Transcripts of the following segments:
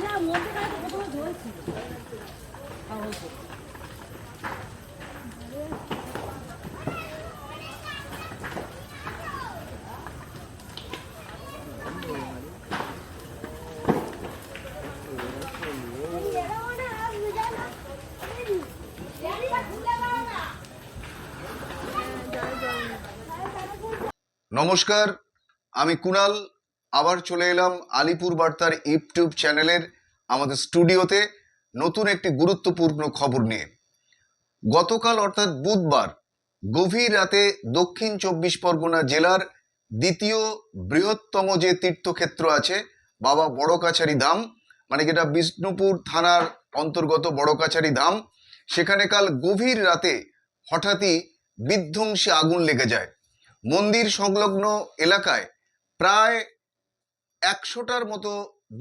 না মধ্যে কোথাও জ্বলছিল নমস্কার, আমি কুণাল আবার চলে এলাম আলিপুর বার্তার ইউটিউব চ্যানেলের আমাদের স্টুডিওতে নতুন একটি গুরুত্বপূর্ণ খবর নিয়ে। গতকাল অর্থাৎ বুধবার গভীর রাতে দক্ষিণ চব্বিশ পরগনা জেলার দ্বিতীয় বৃহত্তম যে তীর্থক্ষেত্র আছে, বাবা বড় কাছারি ধাম মানে যেটা বিষ্ণুপুর থানার অন্তর্গত বড় কাছারি ধাম, সেখানে কাল গভীর রাতে হঠাৎই বিধ্বংসী আগুন লেগে যায়। মন্দির সংলগ্ন এলাকায় প্রায় একশোটার মতো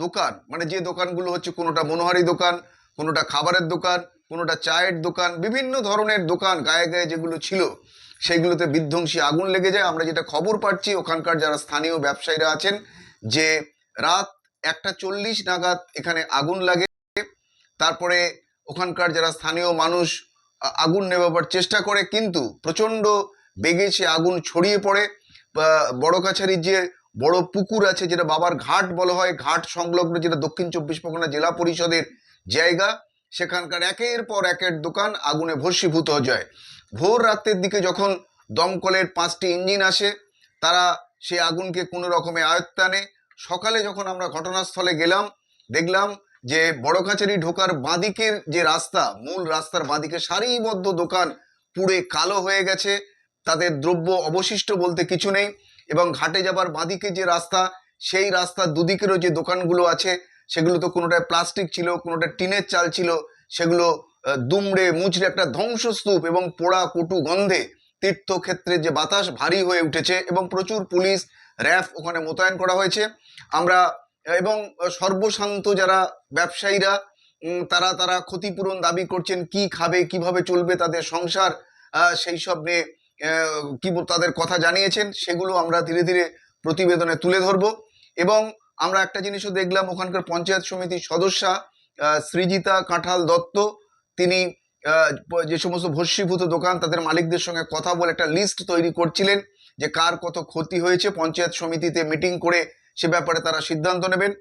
দোকান মানে যে দোকানগুলো হচ্ছে কোনোটা মনোহারি দোকান, কোনোটা খাবারের দোকান, কোনোটা চায়ের দোকান, বিভিন্ন ধরনের দোকান গায়ে গায়ে যেগুলো ছিল সেগুলোতে বিধ্বংসী আগুন লেগে যায়। আমরা যেটা খবর পাচ্ছি, ওখানকার যারা স্থানীয় ব্যবসায়ীরা আছেন, যে রাত একটা চল্লিশ নাগাদ এখানে আগুন লাগে, তারপরে ওখানকার যারা স্থানীয় মানুষ আগুন নেভাবার চেষ্টা করে, কিন্তু প্রচণ্ড বেগে সে আগুন ছড়িয়ে পড়ে। বড় কাছারির যে বড় পুকুর আছে, যেটা বাবার ঘাট বলা হয়, ঘাট সংলগ্ন যেটা দক্ষিণ চব্বিশ পরগনা জেলা পরিষদের জায়গা, সেখানকার একের পর একের দোকান আগুনে ভস্মীভূত হয়ে যায়। ভোর রাতের দিকে যখন দমকলের পাঁচটি ইঞ্জিন আসে, তারা সে আগুনকে কোনো রকমে আয়ত্তে আনে। সকালে যখন আমরা ঘটনাস্থলে গেলাম, দেখলাম যে বড় কাছারি ঢোকার বাঁদিকের যে রাস্তা, মূল রাস্তার বাঁদিকে সারিবদ্ধ দোকান পুড়ে কালো হয়ে গেছে। তাদের দ্রব্য অবশিষ্ট বলতে কিছু নেই এবং ঘাটে যাবার বাঁদিকে যে রাস্তা, সেই রাস্তার দুদিকেরও যে দোকানগুলো আছে, সেগুলো তো কোনোটায় প্লাস্টিক ছিল, কোনোটা টিনের চাল ছিল, সেগুলো দুমড়ে মুচড়ে একটা ধ্বংসস্তূপ এবং পোড়া কটু গন্ধে তীর্থক্ষেত্রে যে বাতাস ভারী হয়ে উঠেছে এবং প্রচুর পুলিশ, র্যাফ ওখানে মোতায়েন করা হয়েছে। আমরা, এবং সর্বশান্ত যারা ব্যবসায়ীরা তারা তারা ক্ষতিপূরণ দাবি করছেন, কি খাবে, কীভাবে চলবে তাদের সংসার সেই সব নিয়ে কি তাদের কথা জানিয়েছেন, সেগুলো আমরা ধীরে ধীরে প্রতিবেদনে তুলে ধরব। এবং আমরা একটা জিনিসও দেখলাম, ওখানকার পঞ্চায়েত সমিতির সদস্যা সৃজিতা কাঁঠাল দত্ত, তিনি যে সমস্ত ভস্মীভূত দোকান, তাদের মালিকদের সঙ্গে কথা বলে একটা লিস্ট তৈরি করছিলেন যে কার কত ক্ষতি হয়েছে। পঞ্চায়েত সমিতিতে মিটিং করে সে ব্যাপারে তারা সিদ্ধান্ত নেবেন।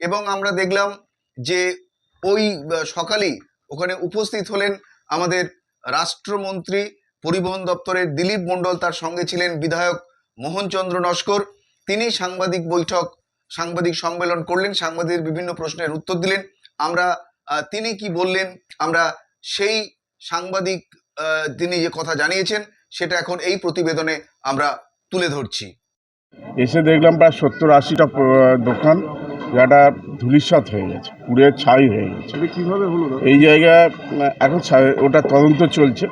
এবং আমরা দেখলাম যে ওই সকালেই ওখানে উপস্থিত হলেন আমাদের রাষ্ট্রমন্ত্রী পরিবহন দপ্তরের দিলীপ মণ্ডল তার সঙ্গে ছিলেন বিধায়ক মোহনচন্দ্র নস্কর। তিনি সাংবাদিক বৈঠক সাংবাদিক সম্মেলন করলেন সাংবাদিকের বিভিন্ন প্রশ্নের উত্তর দিলেন। আমরা তিনি কি বললেন? আমরা সেই সাংবাদিক তিনি যে কথা জানিয়েছেন সেটা এখন এই প্রতিবেদনে আমরা তুলে ধরছি। এসে দেখলাম প্রায় সত্তর আশিটা দোকান যেটা ধুলিসাৎ হয়ে গেছে পুড়ে ছাই হয়ে গেছে। কীভাবে হলো এই জায়গায় এখন ওটা তদন্ত চলছে।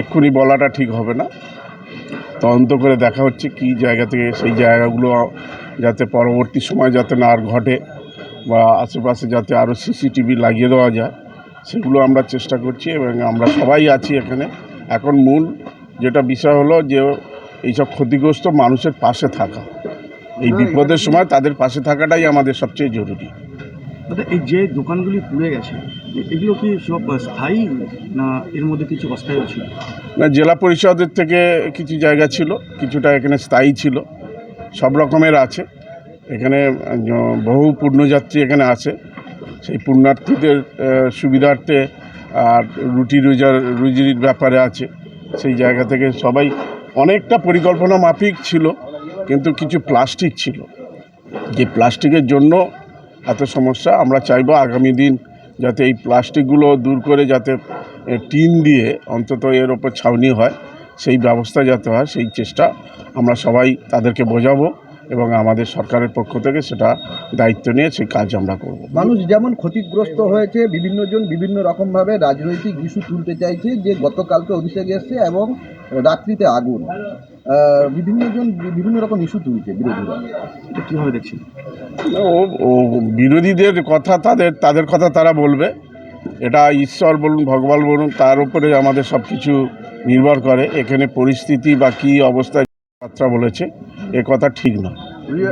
এক্ষুনি বলাটা ঠিক হবে না। তদন্ত করে দেখা হচ্ছে কি জায়গা থেকে সেই জায়গাগুলো যাতে পরবর্তী সময় যাতে না আর ঘটে বা আশেপাশে যাতে আরও সিসিটিভি লাগিয়ে দেওয়া যায় সেগুলো আমরা চেষ্টা করছি এবং আমরা সবাই আছি এখানে। এখন মূল যেটা বিষয় হলো যে এইসব ক্ষতিগ্রস্ত মানুষের পাশে থাকা। এই বিপদের সময় তাদের পাশে থাকাটাই আমাদের সবচেয়ে জরুরি। দাদা এই যে দোকানগুলি পুড়ে গেছে, এগুলো কি সব স্থায়ী না এর মধ্যে কিছু অস্থায়ী ছিল? না, জেলা পরিষদের থেকে কিছু জায়গা ছিল, কিছুটা এখানে স্থায়ী ছিল, সব রকমের আছে। এখানে বহু পূর্ণযাত্রী এখানে আছে। সেই পুণ্যার্থীদের সুবিধার্থে আর রুটি রোজার, রুজির ব্যাপারে আছে। সেই জায়গা থেকে সবাই অনেকটা পরিকল্পনা মাফিক ছিল, কিন্তু কিছু প্লাস্টিক ছিল। যে প্লাস্টিকের জন্য এত সমস্যা। আমরা চাইব আগামী দিন যাতে এই প্লাস্টিকগুলো দূর করে যাতে টিন দিয়ে অন্তত এর ওপর ছাউনি হয়, সেই ব্যবস্থা যাতে হয়, সেই চেষ্টা আমরা সবাই তাদেরকে বোঝাবো এবং আমাদের সরকারের পক্ষ থেকে সেটা দায়িত্ব নিয়ে সেই কাজ আমরা করব। মানুষ যেমন ক্ষতিগ্রস্ত হয়েছে বিভিন্ন জন বিভিন্ন রকমভাবে রাজনৈতিক ইস্যু তুলতে চাইছে, যে গতকালকে অভিষেক এসছে এবং রাত্রিতে আগুন আহ, বিভিন্ন জন বিভিন্ন রকম ইস্যু তুলছে বিরোধীরা। এটা কীভাবে দেখছেন? ও ও বিরোধীদের কথা তাদের তাদের কথা তারা বলবে। এটা ঈশ্বর বলুন ভগবান বলুন তার উপরে আমাদের সব কিছু নির্ভর করে এখানে পরিস্থিতি বা কী অবস্থায় কথাবার্তা বলেছে। এ কথা ঠিক নয়।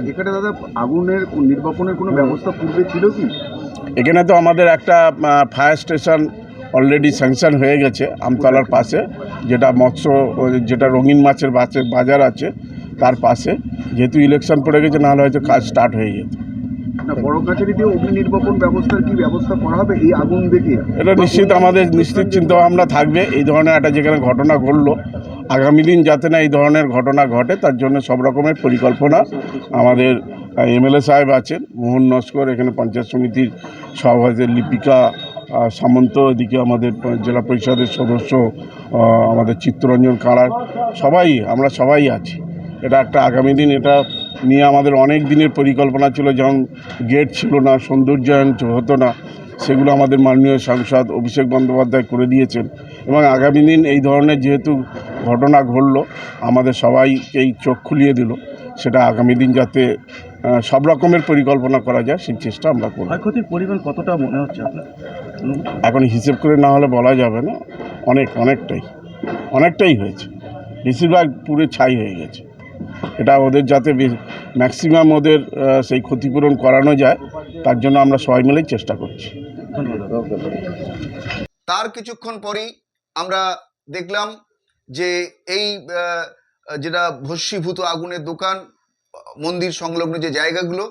এখানে দাদা আগুনের নির্বাপনের কোনো ব্যবস্থা পূর্বে ছিল কি? এখানে তো আমাদের একটা ফায়ার স্টেশন অলরেডি স্যাংশন হয়ে গেছে আমতলার পাশে যেটা মৎস্য যেটা রঙিন মাছের বাজার আছে তার পাশে। যেহেতু ইলেকশন পড়ে গেছে নাহলে হয়তো কাজ স্টার্ট হয়ে যেত। এটা নিশ্চিত আমাদের নিশ্চিত চিন্তাভাবনা থাকবে এই ধরনের একটা যেখানে ঘটনা ঘটলো আগামী দিন যাতে না এই ধরনের ঘটনা ঘটে তার জন্য সব রকমের পরিকল্পনা আমাদের এমএলএ সাহেব আছেন মোহন নস্কর এখানে পঞ্চায়েত সমিতির সভাপতি লিপিকা সামন্ত এদিকে আমাদের জেলা পরিষদের সদস্য আমাদের চিত্তরঞ্জন কাড়ার সবাই, আমরা সবাই আছি। এটা একটা আগামী দিন, এটা নিয়ে আমাদের অনেক দিনের পরিকল্পনা ছিল, যেমন গেট ছিল না সৌন্দর্যায়ন হতো না, সেগুলো আমাদের মাননীয় সাংসদ অভিষেক বন্দ্যোপাধ্যায় করে দিয়েছেন। এবং আগামী দিন এই ধরনের যেহেতু ঘটনা ঘটলো, আমাদের সবাইকেই চোখ খুলিয়ে দিল। সেটা আগামী দিন যাতে সব রকমের পরিকল্পনা করা যায় সেই চেষ্টা আমরা করব। ক্ষয়ক্ষতির পরিমাণ কতটা মনে হচ্ছে আপনার? এখন হিসেব করে না হলে বলা যাবে না। অনেক অনেকটাই অনেকটাই হয়েছে। বেশিরভাগ পুরো ছাই হয়ে গেছে। এটা ওদের যাতে ম্যাক্সিমাম ওদের সেই ক্ষতিপূরণ করানো যায় তার জন্য আমরা সবাই মিলেই চেষ্টা করছি। তার কিছুক্ষণ পরেই আমরা দেখলাম যে এই যেটা ভস্মীভূত আগুনের দোকান, মন্দির সংলগ্ন যে জায়গাগুলো,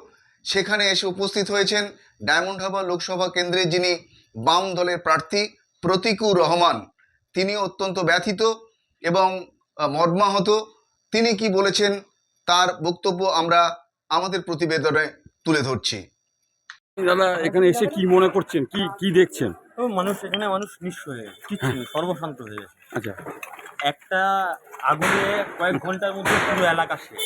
সেখানে এসে উপস্থিত হয়েছেন ডায়মন্ড হারবার লোকসভা কেন্দ্রে যিনি বাম দলের প্রার্থী প্রতিকুর রহমান। তিনি অত্যন্ত ব্যথিত এবং মর্মাহত। তিনি কি বলেছেন তার বক্তব্য আমরা আমাদের প্রতিবেদনে তুলে ধরছি। দাদা, এখানে এসে কি মনে করছেন? কি কি দেখছেন? তো মানুষ এখানে মানুষ নিঃস্ব হয়ে গেছে। কিচ্ছু নেই সর্বশান্ত হয়ে গেছে। আচ্ছা। একটা আগুনে কয়েক ঘণ্টার মধ্যে পুরো এলাকা শেষ।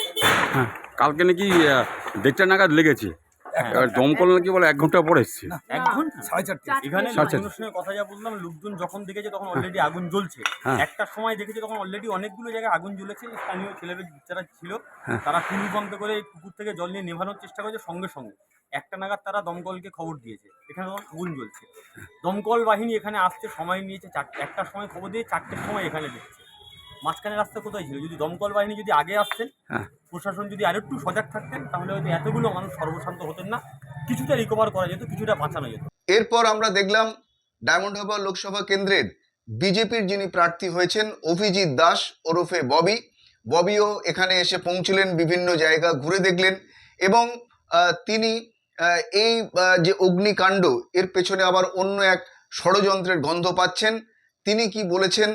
হ্যাঁ কালকে নাকি আহ, দেড়টা নাগাদ লেগেছে। আর দমকল নাকি বলে এক ঘণ্টা পরে এসছে। এক ঘণ্টা? সাড়ে চারটে। এখানে সঙ্গে কথা যা বললাম লোকজন যখন দেখেছে তখন অলরেডি আগুন জ্বলছে। হ্যাঁ। একটার সময় দেখেছে তখন অলরেডি অনেকগুলো জায়গায় আগুন জ্বলেছে স্থানীয় ছেলেদের যারা ছিল হ্যাঁ। তারা টুলু বন্ধ করে পুকুর থেকে জল নিয়ে নেভানোর চেষ্টা করেছে সঙ্গে সঙ্গে। একটা নাগাদ তারা দমকলকে খবর দিয়েছে। এখানে তখন আগুন জ্বলছে। দমকল বাহিনী এখানে আসতে সময় নিয়েছে চারটে একটার সময় খবর দিয়ে চারটের সময় এখানে দেখছে। মাঝখানে রাস্তা কোথায় ছিল? যদি দমকল বাহিনী যদি আগে আসতেন হ্যাঁ। প্রশাসন যদি আরেকটু সজাগ থাকতেন তাহলে হয়তো এতগুলো মানুষ সর্বশান্ত হতেন না। কিছুটা রিকভার করা যেত কিছুটা বাঁচানো যেত। এরপর আমরা দেখলাম ডায়মন্ড হারবার লোকসভা কেন্দ্রের বিজেপির যিনি প্রার্থী হয়েছেন অভিজিৎ দাস ওরফে ববি। ববিও এখানে এসে পৌঁছলেন বিভিন্ন জায়গা ঘুরে দেখলেন এবং তিনি এই যে অগ্নিকাণ্ড এর পেছনে আবার অন্য এক ষড়যন্ত্রের গন্ধ পাচ্ছেন। তিনি কি বলেছেন?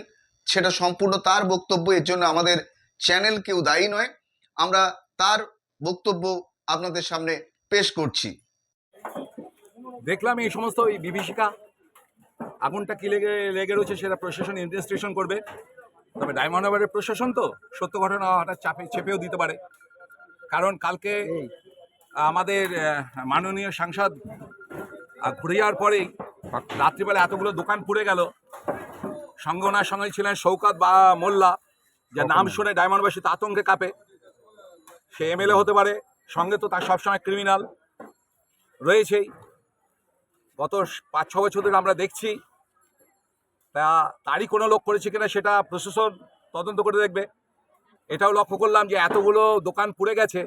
সেটা সম্পূর্ণ তার বক্তব্য, এর জন্য আমাদের চ্যানেল কেউ দায়ী নয়। আমরা তার বক্তব্য আপনাদের সামনে পেশ করছি। দেখলাম এই সমস্ত এই বিভীষিকা, আগুনটা কি লেগে লেগে রয়েছে সেটা প্রশাসন ইনভেস্টিগেশন করবে। তবে ডায়মন্ড হারবারের প্রশাসন তো সত্য ঘটনা হঠাৎ চাপে, চেপেও দিতে পারে। কারণ কালকে আমাদের মাননীয় সাংসদ ঘুরে যাওয়ার পরেই রাত্রিবেলা এতগুলো দোকান পুড়ে গেল। সঙ্গে ওনার সঙ্গে ছিলেন শৌকাত বা মোল্লা। যার নাম শুনে ডায়মন্ডবাসী তো আতঙ্কে কাঁপে। সে এমএলএ হতে পারে সঙ্গে তো তার সবসময় ক্রিমিনাল রয়েছেই। গত পাঁচ ছ বছর ধরে আমরা দেখছি তা তারই কোনো লোক করেছে কিনা সেটা প্রশাসন তদন্ত করে দেখবে। এটাও লক্ষ্য করলাম যে এতগুলো দোকান পুড়ে গেছে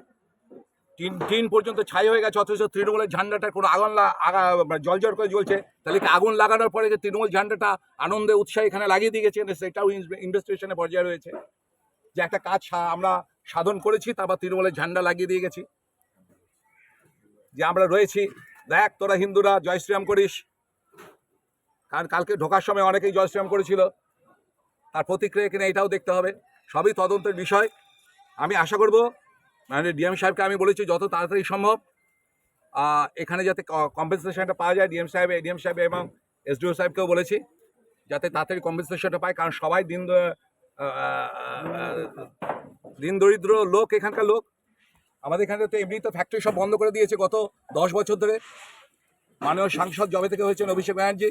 টিন টিন পর্যন্ত ছাই হয়ে গেছে, অথচ তৃণমূলের ঝান্ডাটা কোনো আগুন লা- আগা জল জল করে জ্বলছে। তাহলে কি আগুন লাগানোর পরে যে তৃণমূল ঝান্ডাটা আনন্দে, উৎসাহে এখানে লাগিয়ে দিয়ে গেছে সেটাও ইনভেস্টিগেশনে পর্যায়ে রয়েছে? যে একটা কাজ আমরা সাধন করেছি তারপর তৃণমূলের ঝান্ডা লাগিয়ে দিয়ে গেছি। যে আমরা রয়েছি, দেখ তোরা হিন্দুরা জয় শ্রীরাম করিস। কারণ কালকে ঢোকার সময় অনেকেই জয় শ্রীরাম করেছিল। তার প্রতিক্রিয়া কিনা এটাও দেখতে হবে। সবই তদন্তের বিষয়। আমি আশা করব মানে ডিএম সাহেবকে আমি বলেছি যত তাড়াতাড়ি সম্ভব এখানে যাতে কম্পেনসেশনটা পাওয়া যায়, ডিএম সাহেব, এডিএম সাহেব এবং এসডিও সাহেবকেও বলেছি, যাতে তাড়াতাড়ি কম্পেনসেশনটা পায়, কারণ সবাই দিন দিন দরিদ্র লোক এখানকার লোক। আমাদের এখানে তো এমনি তো ফ্যাক্টরি সব বন্ধ করে দিয়েছে গত দশ বছর ধরে। মাননীয় সাংসদ জবে থেকে হয়েছেন অভিষেক ব্যানার্জি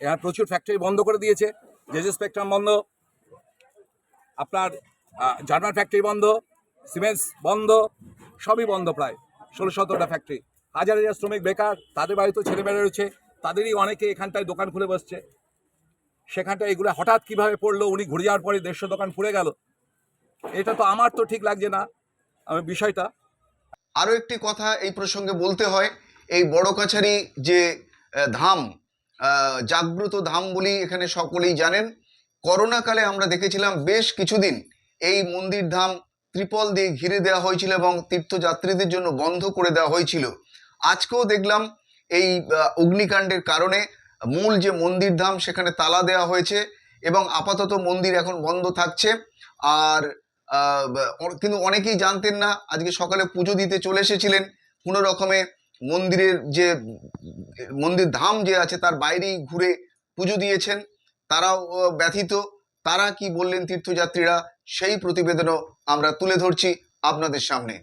এখানে প্রচুর ফ্যাক্টরি বন্ধ করে দিয়েছে জেজে স্পেকট্রাম বন্ধ, আপনার জার্মান ফ্যাক্টরি বন্ধ সিমেন্টস বন্ধ সবই বন্ধ প্রায়। ষোলো সতেরোটা ফ্যাক্টরি হাজার হাজার শ্রমিক বেকার তাদের বাড়িতেও ছেলেমেয়েরা রয়েছে তাদেরই অনেকে এখানটায় দোকান খুলে বসছে। সেখানটায় এগুলো হঠাৎ কীভাবে পড়ল উনি ঘুরে যাওয়ার পরে দেড়শো দোকান পুড়ে গেল। এটা তো আমার তো ঠিক লাগছে না আহ, বিষয়টা। আরও একটি কথা এই প্রসঙ্গে বলতে হয় এই বড় কাছারি যে ধাম জাগ্রত ধাম বলি এখানে সকলেই জানেন করোনাকালে আমরা দেখেছিলাম বেশ কিছুদিন এই মন্দির ধাম ত্রিপল দিয়ে ঘিরে দেওয়া হয়েছিল এবং তীর্থযাত্রীদের জন্য বন্ধ করে দেওয়া হয়েছিল। আজকেও দেখলাম এই অগ্নিকাণ্ডের কারণে মূল যে মন্দির ধাম, সেখানে তালা দেওয়া হয়েছে এবং আপাতত মন্দির এখন বন্ধ থাকছে। আর কিন্তু অনেকেই জানতেন না, আজকে সকালে পুজো দিতে চলে এসেছিলেন। কোনো রকমে মন্দিরের যে, মন্দির ধাম যে আছে, তার বাইরেই ঘুরে পুজো দিয়েছেন। তারাও ব্যথিত। তারা কি বললেন তীর্থযাত্রীরা? সেই প্রতিবেদনও আমরা তুলে ধরছি আপনাদের সামনে।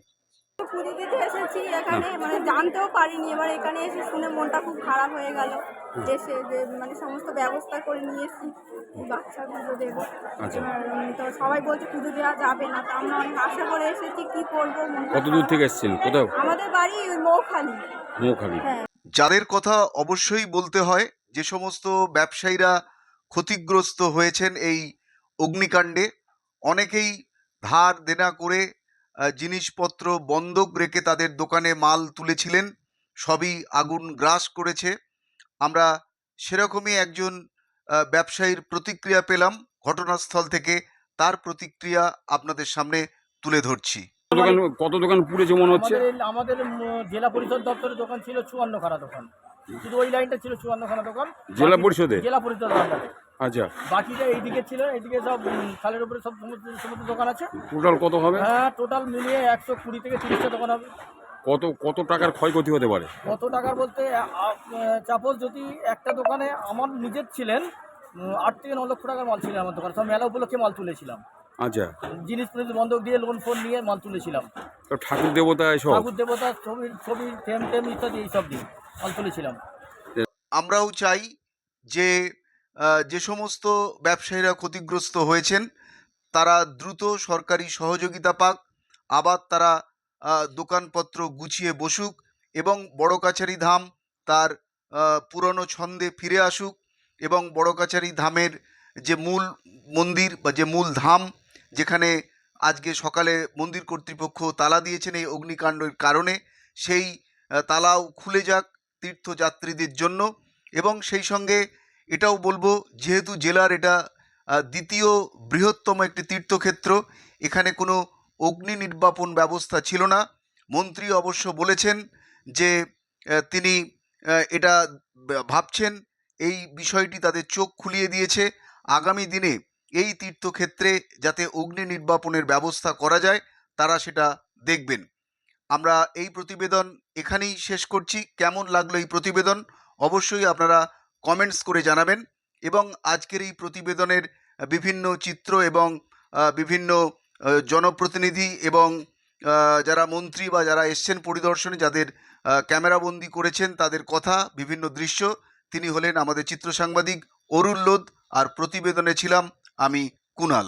পুজো দিতে এসেছি এখানে মানে জানতেও পারিনি। এবার এখানে এসে শুনে মনটা খুব খারাপ হয়ে গেল এসে যে মানে সমস্ত ব্যবস্থা করে নিয়ে এসেছি বাচ্চা পুজো দেবো আচ্ছা। তো সবাই বলছে পুজো দেওয়া যাবে না তো আমরা অনেক আশা করে এসেছি কি করব। কত দূর থেকে এসেছেন কোথাও? আমাদের বাড়ি ওই মৌখালি। মৌখালি। হ্যাঁ। যাদের কথা অবশ্যই বলতে হয় যে সমস্ত ব্যবসায়ীরা ক্ষতিগ্রস্ত হয়েছেন এই অগ্নিকাণ্ডে। অনেকেই ধার দেনা করে জিনিসপত্র বন্ধক রেখে তাদের দোকানে মাল তুলেছিলেন সবই আগুন গ্রাস করেছে। আমরা সেরকমই একজন ব্যবসায়ীর প্রতিক্রিয়া পেলাম ঘটনাস্থল থেকে তার প্রতিক্রিয়া আপনাদের সামনে তুলে ধরছি। কত দোকান পুড়েছে মনে হচ্ছে? আমাদের জেলা পরিষদ দপ্তরের দোকান ছিল চুয়ান্ন খানা দোকান। শুধু ওই লাইনটা ছিল চুয়ান্ন খানা দোকান জেলা পরিষদে? জেলা পরিষদ আন্ডারে। আচ্ছা। বাকিটা এইদিকে ছিল এইদিকে সব খালের উপরে সব সমস্ত সমস্ত দোকান আছে। টোটাল কত হবে? হ্যাঁ টোটাল মিলিয়ে একশো কুড়ি থেকে তিরিশটা দোকান হবে। কত কত টাকার ক্ষয়ক্ষতি হতে পারে? কত টাকার বলতে চাপল যদি একটা দোকানে আমার নিজের ছিলেন আট থেকে ন লক্ষ টাকার মাল ছিল আমার দোকানে। সব মেলা উপলক্ষে মাল তুলেছিলাম। আচ্ছা। জিনিস ফিনিস বন্ধক দিয়ে লোন ফোন নিয়ে মাল তুলেছিলাম। ঠাকুর দেবতা ঠাকুর দেবতার ছবি ছবি টেম টেম ইত্যাদি এইসব দিয়ে। মাল তুলেছিলাম আমরাও চাই যে যে সমস্ত ব্যবসায়ীরা ক্ষতিগ্রস্ত হয়েছেন, তারা দ্রুত সরকারি সহযোগিতা পাক, আবার তারা দোকানপত্র গুছিয়ে বসুক এবং বড় কাছারি ধাম তার পুরনো ছন্দে ফিরে আসুক এবং বড় কাছারি ধামের যে মূল মন্দির বা যে মূল ধাম, যেখানে আজকে সকালে মন্দির কর্তৃপক্ষ তালা দিয়েছেন এই অগ্নিকাণ্ডের কারণে, সেই তালাও খুলে যাক। তীর্থযাত্রীদের জন্য এবং সেই সঙ্গে এটাও বলব, যেহেতু জেলার এটা দ্বিতীয় বৃহত্তম একটি তীর্থক্ষেত্র, এখানে কোনো অগ্নি নির্বাপন ব্যবস্থা ছিল না। মন্ত্রী অবশ্য বলেছেন যে তিনি এটা ভাবছেন, এই বিষয়টি তাদের চোখ খুলিয়ে দিয়েছে। আগামী দিনে এই তীর্থক্ষেত্রে যাতে অগ্নি নির্বাপনের ব্যবস্থা করা যায়, তারা সেটা দেখবেন। আমরা এই প্রতিবেদন এখানেই শেষ করছি। কেমন লাগল এই প্রতিবেদন? অবশ্যই আপনারা কমেন্টস করে জানাবেন এবং আজকের এই প্রতিবেদনের বিভিন্ন চিত্র এবং বিভিন্ন জনপ্রতিনিধি এবং যারা মন্ত্রী বা যারা এসছেন পরিদর্শনে যাদের ক্যামেরাবন্দি করেছেন তাদের কথা, বিভিন্ন দৃশ্য, তিনি হলেন আমাদের চিত্র সাংবাদিক অরুণ আর প্রতিবেদনে ছিলাম আমি কুনাল।